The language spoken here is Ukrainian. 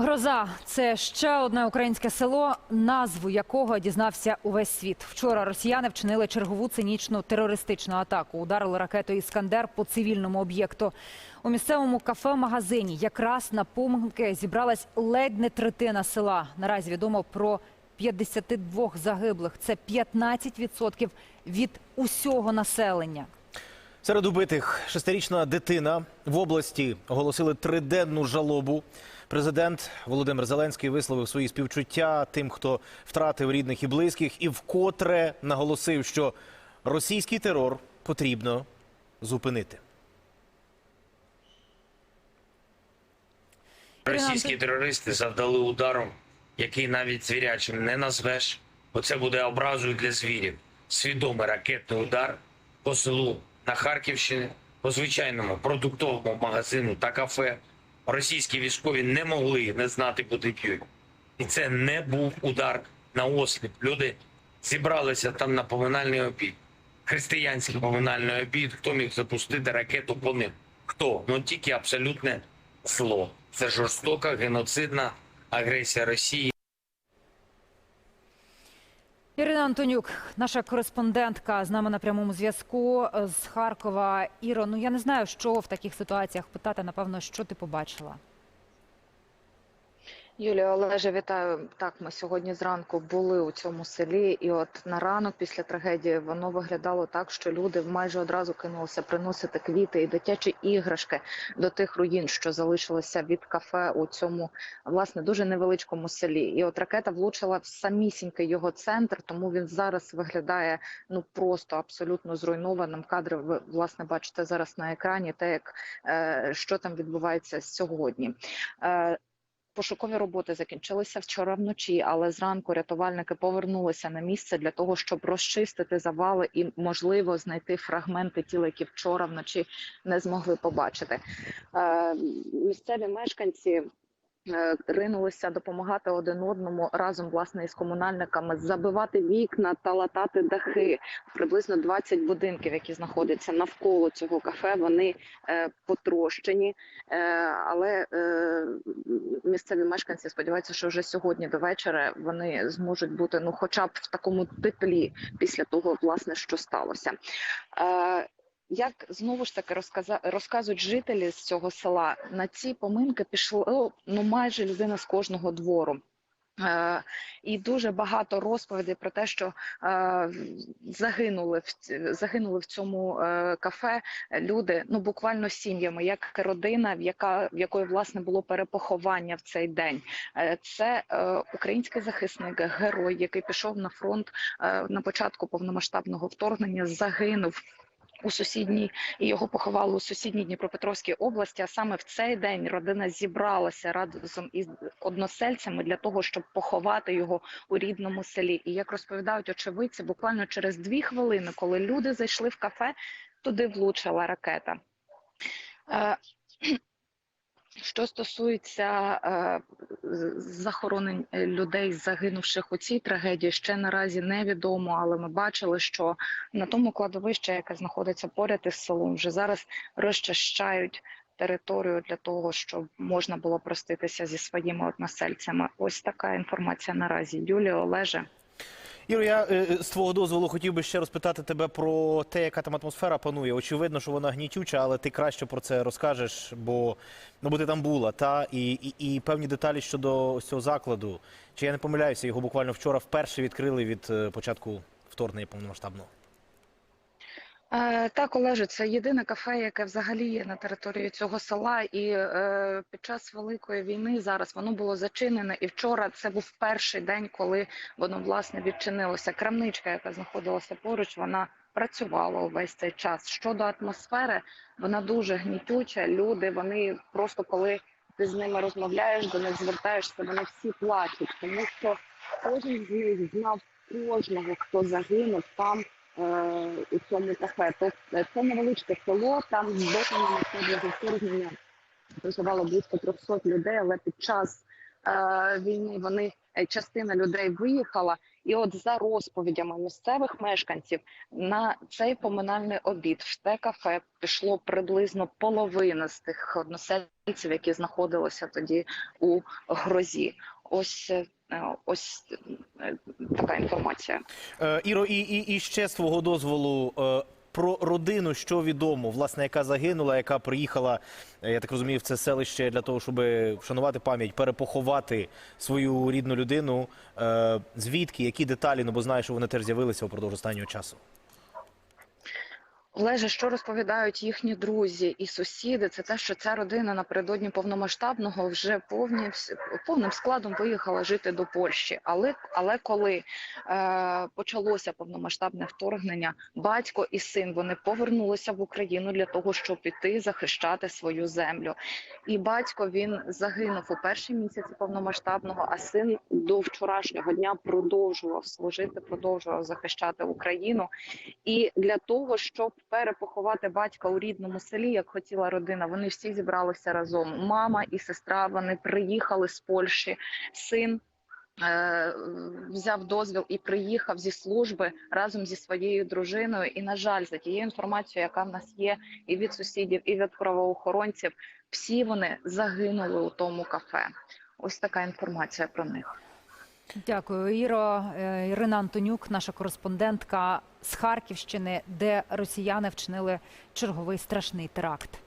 Гроза це ще одне українське село, назву якого дізнався увесь світ. Вчора росіяни вчинили чергову цинічну терористичну атаку. Ударили ракетою Іскандер по цивільному об'єкту. У місцевому кафе-магазині якраз на поминки зібралась ледь не третина села. Наразі відомо про 52 загиблих. Це 15% від усього населення. Серед убитих шестирічна дитина в області оголосили триденну жалобу. Президент Володимир Зеленський висловив свої співчуття тим, хто втратив рідних і близьких, і вкотре наголосив, що російський терор потрібно зупинити. Російські терористи завдали удару, який навіть звірячим не назвеш, бо це буде образою для звірів. Свідомий ракетний удар по селу на Харківщині, по звичайному продуктовому магазину та кафе. Російські військові не могли не знати, куди б'ють. І це не був удар на осліп. Люди зібралися там на поминальний обід. Християнський поминальний обід. Хто міг запустити ракету по ним? Хто? Ну тільки абсолютне зло. Це жорстока геноцидна агресія Росії. Ірина Антонюк, наша кореспондентка, з нами на прямому зв'язку е, з Харкова. Іро, ну я не знаю, що в таких ситуаціях питати. Напевно, що ти побачила. Юлія Олеже, вітаю. Так, ми сьогодні зранку були у цьому селі, і от на ранок після трагедії воно виглядало так, що люди майже одразу кинулися приносити квіти і дитячі іграшки до тих руїн, що залишилися від кафе у цьому власне дуже невеличкому селі. І от ракета влучила в самісінький його центр, тому він зараз виглядає ну просто абсолютно зруйнованим. Кадри ви власне бачите зараз на екрані, те як е, що там відбувається сьогодні. Е, Пошукові роботи закінчилися вчора вночі, але зранку рятувальники повернулися на місце для того, щоб розчистити завали і, можливо, знайти фрагменти тіл, які вчора вночі не змогли побачити. Е, місцеві мешканці. Е, Ринулися допомагати один одному разом власне із комунальниками забивати вікна та латати дахи. Приблизно 20 будинків, які знаходяться навколо цього кафе. Вони е, потрощені, е, але місцеві мешканці сподіваються, що вже сьогодні до вечора вони зможуть бути ну, хоча б в такому теплі після того, власне, що сталося. Як знову ж таки розказа... розказують жителі з цього села, на ці поминки пішло ну майже людина з кожного двору. Е, і дуже багато розповідей про те, що е, загинули в загинули в цьому е, кафе люди, ну буквально сім'ями, як родина, в яка в якої власне було перепоховання в цей день. Е, це е, український захисник, герой, який пішов на фронт е, на початку повномасштабного вторгнення, загинув. У сусідній і його поховали у сусідній Дніпропетровській області. А саме в цей день родина зібралася разом із односельцями для того, щоб поховати його у рідному селі. І як розповідають очевидці, буквально через дві хвилини, коли люди зайшли в кафе, туди влучила ракета. Що стосується е, захоронень е, людей, загинувших у цій трагедії, ще наразі невідомо, але ми бачили, що на тому кладовищі, яке знаходиться поряд із селом, вже зараз розчищають територію для того, щоб можна було проститися зі своїми односельцями. Ось така інформація наразі. Юлія Олеже. Іро, я е, з твого дозволу хотів би ще розпитати тебе про те, яка там атмосфера панує. Очевидно, що вона гнітюча, але ти краще про це розкажеш, бо ну бо ти там була, та і, і, і певні деталі щодо ось цього закладу. Чи я не помиляюся, його буквально вчора вперше відкрили від е, початку вторгнення повномасштабного. Е, Так, Олеже, це єдине кафе, яке взагалі є на території цього села. І е, під час великої війни зараз воно було зачинене. І вчора це був перший день, коли воно власне відчинилося. Крамничка, яка знаходилася поруч, вона працювала увесь цей час. Щодо атмосфери, вона дуже гнітюча. Люди вони просто коли ти з ними розмовляєш, до них звертаєшся, вони всі плачуть, тому що кожен з них знав кожного, хто загинув там у цьому кафе. Тобто це невеличке село, там до повномасштабного вторгнення проживало близько 300 людей, але під час е, війни вони е, частина людей виїхала, І от за розповідями місцевих мешканців на цей поминальний обід в те кафе пішло приблизно половина з тих односельців, які знаходилися тоді у грозі. Ось е, ось е, така інформація. Е, Іро, і, і, і ще з твого дозволу е, про родину, що відомо, власне, яка загинула, яка приїхала, е, я так розумію, в це селище для того, щоб вшанувати пам'ять, перепоховати свою рідну людину. Е, звідки, які деталі? Ну бо знаю, що вони теж з'явилися упродовж останнього часу. Олеже, що розповідають їхні друзі і сусіди, це те, що ця родина напередодні повномасштабного вже повні, повним складом виїхала жити до Польщі. Але, але коли е, почалося повномасштабне вторгнення, батько і син вони повернулися в Україну для того, щоб піти захищати свою землю. І батько він загинув у перші місяці повномасштабного, а син до вчорашнього дня продовжував служити, продовжував захищати Україну. І для того, щоб перепоховати батька у рідному селі, як хотіла родина, вони всі зібралися разом. Мама і сестра вони приїхали з Польщі. Син е, взяв дозвіл і приїхав зі служби разом зі своєю дружиною. І на жаль, за тією інформацією, яка в нас є, і від сусідів, і від правоохоронців, всі вони загинули у тому кафе. Ось така інформація про них. Дякую, Іро. Е, Ірина Антонюк, наша кореспондентка з Харківщини, де росіяни вчинили черговий страшний теракт.